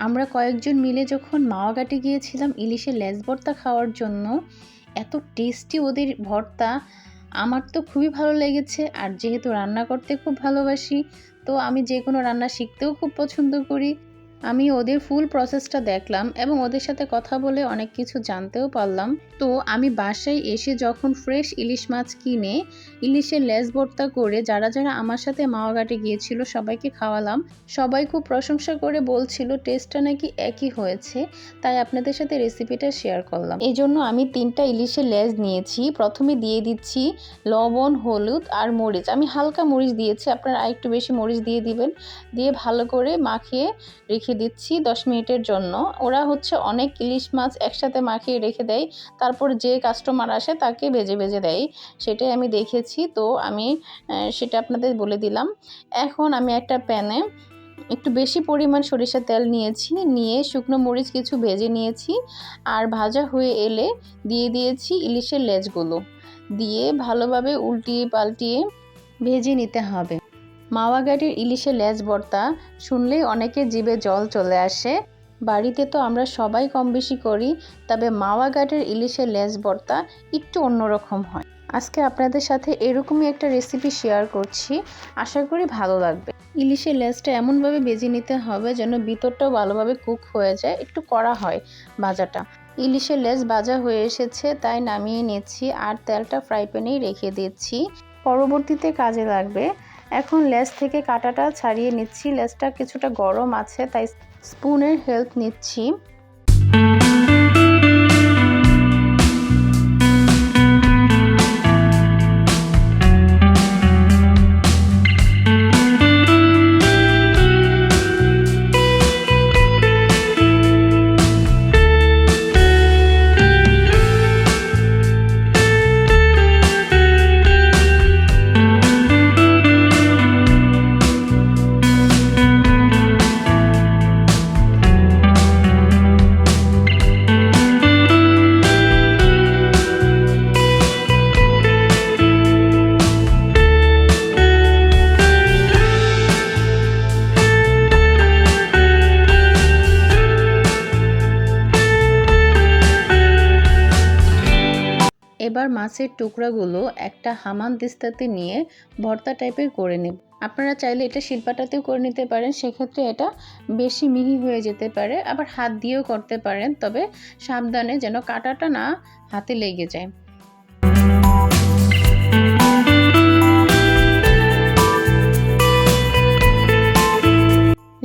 আমরা কয়েকজন মিলে যখন মাওয়াঘাটে গিয়েছিলাম, ইলিশের লেজ ভর্তা খাওয়ার জন্য, এত টেস্টি ওদের ভর্তা, আমার তো খুবই ভালো লেগেছে। আর যেহেতু রান্না করতে খুব ভালোবাসি, তো আমি যে কোনো রান্না শিখতেও খুব পছন্দ করি। আমি ওদের ফুল প্রসেসটা দেখলাম এবং ওদের সাথে কথা বলে অনেক কিছু জানতেও পারলাম। তো আমি বাসায় এসে যখন ফ্রেশ ইলিশ মাছ কিনে, ইলিশের লেজ ভর্তা করে যারা যারা আমার সাথে মাওয়াঘাটে গিয়েছিল সবাইকে খাওয়ালাম। সবাই খুব প্রশংসা করে বলছিল টেস্টটা নাকি একই হয়েছে। তাই আপনাদের সাথে রেসিপিটা শেয়ার করলাম। এই জন্য আমি তিনটা ইলিশের লেজ নিয়েছি। প্রথমে দিয়ে দিচ্ছি লবণ, হলুদ আর মরিচ। আমি হালকা মরিচ দিয়েছি, আপনারা আরেকটু বেশি মরিচ দিয়ে দিবেন। দিয়ে ভালো করে মাখিয়ে রেখে দিচ্ছি দশ মিনিটের জন্য। ওরা হচ্ছে অনেক ইলিশ মাছ একসাথে মাখিয়ে রেখে দেয়, তারপর যে কাস্টমার আসে তাকে ভেজে ভেজে দেয়। সেটাই আমি দেখেছি, তো আমি সেটা আপনাদের বলে দিলাম। এখন আমি একটা প্যানে একটু বেশি পরিমাণ সরিষার তেল নিয়েছি, নিয়ে শুকনো মরিচ কিছু ভেজে নিয়েছি, আর ভাজা হয়ে এলে দিয়ে দিয়েছি ইলিশের লেজগুলো। দিয়ে ভালোভাবে উল্টিয়ে পাল্টিয়ে ভেজে নিতে হবে। মাওয়াঘাটের ইলিশের লেজ ভর্তা, শুনলেই অনেকে জিভে জল চলে আসে। বাড়িতে তো আমরা সবাই কম বেশি করি, তবে মাওয়াঘাটের ইলিশের লেজ ভর্তা একটু অন্যরকম হয়। আজকে আপনাদের সাথে এরকমই একটা রেসিপি শেয়ার করছি, আশা করি ভালো লাগবে। ইলিশের লেজটা এমনভাবে বেজে নিতে হবে যেন ভিতরটাও ভালোভাবে কুক হয়ে যায়, একটু কড়া হয় ভাজাটা। ইলিশের লেজ ভাজা হয়ে এসেছে, তাই নামিয়ে নিচ্ছি আর তেলটা ফ্রাই প্যানেই রেখে দিচ্ছি পরবর্তীতে কাজে লাগবে এখন লেস থেকে কাঁটাটা ছাড়িয়ে নিচ্ছি। লেসটা কিছুটা গরম আছে তাই স্পুনের হেল্প নিচ্ছি। এবার মাছের টুকরাগুলো একটা হামান দিস্তাতে নিয়ে ভর্তা টাইপের করে নেব। আপনারা চাইলে এটা শিল্পাটাতেও করে নিতে পারেন, সেক্ষেত্রে এটা বেশি মিহি হয়ে যেতে পারে, আবার হাত দিয়েও করতে পারেন, তবে সাবধানে যেন কাটাটা না হাতে লেগে যায়।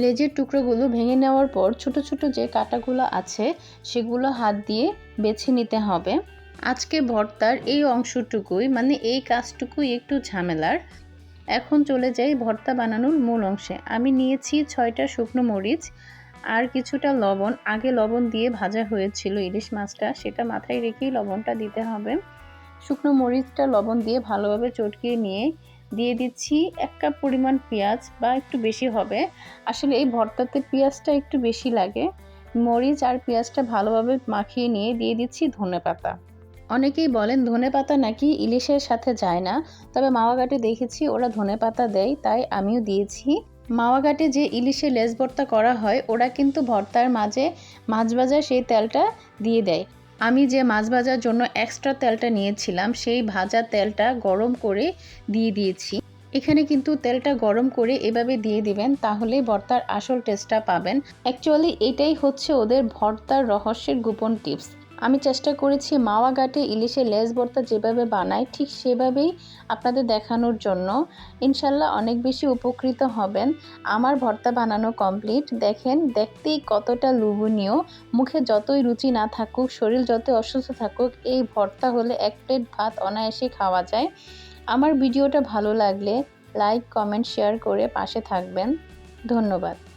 লেজের টুকরোগুলো ভেঙে নেওয়ার পর ছোট ছোট যে কাটাগুলো আছে, সেগুলো হাত দিয়ে বেছে নিতে হবে। আজকে ভর্তার এই অংশটুকুই মানে এই কাজটুকুই একটু ঝামেলার। এখন চলে যাই ভর্তা বানানোর মূল অংশে। আমি নিয়েছি ছয়টা শুকনো মরিচ আর কিছুটা লবণ। আগে লবণ দিয়ে ভাজা হয়েছিল ইলিশ মাছটা, সেটা মাথায় রেখেই লবণটা দিতে হবে। শুকনো মরিচটা লবণ দিয়ে ভালোভাবে চটকিয়ে নিয়ে দিয়ে দিচ্ছি এক কাপ পরিমাণ পেঁয়াজ বা একটু বেশি হবে। আসলে এই ভর্তাতে পেঁয়াজটা একটু বেশি লাগে। মরিচ আর পেঁয়াজটা ভালোভাবে মাখিয়ে নিয়ে দিয়ে দিচ্ছি ধনে পাতা অনেকেই বলেন ধনে পাতা নাকি ইলিশের সাথে যায় না, তবে মাওয়াঘাটে দেখেছি ওরা ধনে পাতা দেয়, তাই আমিও দিয়েছি। মাওয়াঘাটে যে ইলিশের লেজ ভর্তা করা হয়, ওরা কিন্তু ভর্তার মাঝে মাছ ভাজার সেই তেলটা দিয়ে দেয়। আমি যে মাছ ভাজার জন্য এক্সট্রা তেলটা নিয়েছিলাম, সেই ভাজা তেলটা গরম করে দিয়ে দিয়েছি। এখানে কিন্তু তেলটা গরম করে এভাবে দিয়ে দিবেন তাহলে ভর্তার আসল টেস্টটা পাবেন। অ্যাকচুয়ালি এটাই হচ্ছে ওদের ভর্তার রহস্যের গোপন টিপস আমি চেষ্টা করেছি মাওয়া ঘাটে ইলিশের লেজ ভর্তা যেভাবে বানায় ঠিক সেভাবেই আপনাদের দেখানোর জন্য। ইনশাল্লাহ অনেক বেশি উপকৃত হবেন। আমার ভর্তা বানানো কমপ্লিট। দেখেন, দেখতেই কতটা লোভনীয়। মুখে যতই রুচি না থাকুক, শরীর যতই অসুস্থ থাকুক, এই ভর্তা হলে এক প্লেট ভাত অনায়াসে খাওয়া যায়। আমার ভিডিওটা ভালো লাগলে লাইক, কমেন্ট, শেয়ার করে পাশে থাকবেন। ধন্যবাদ।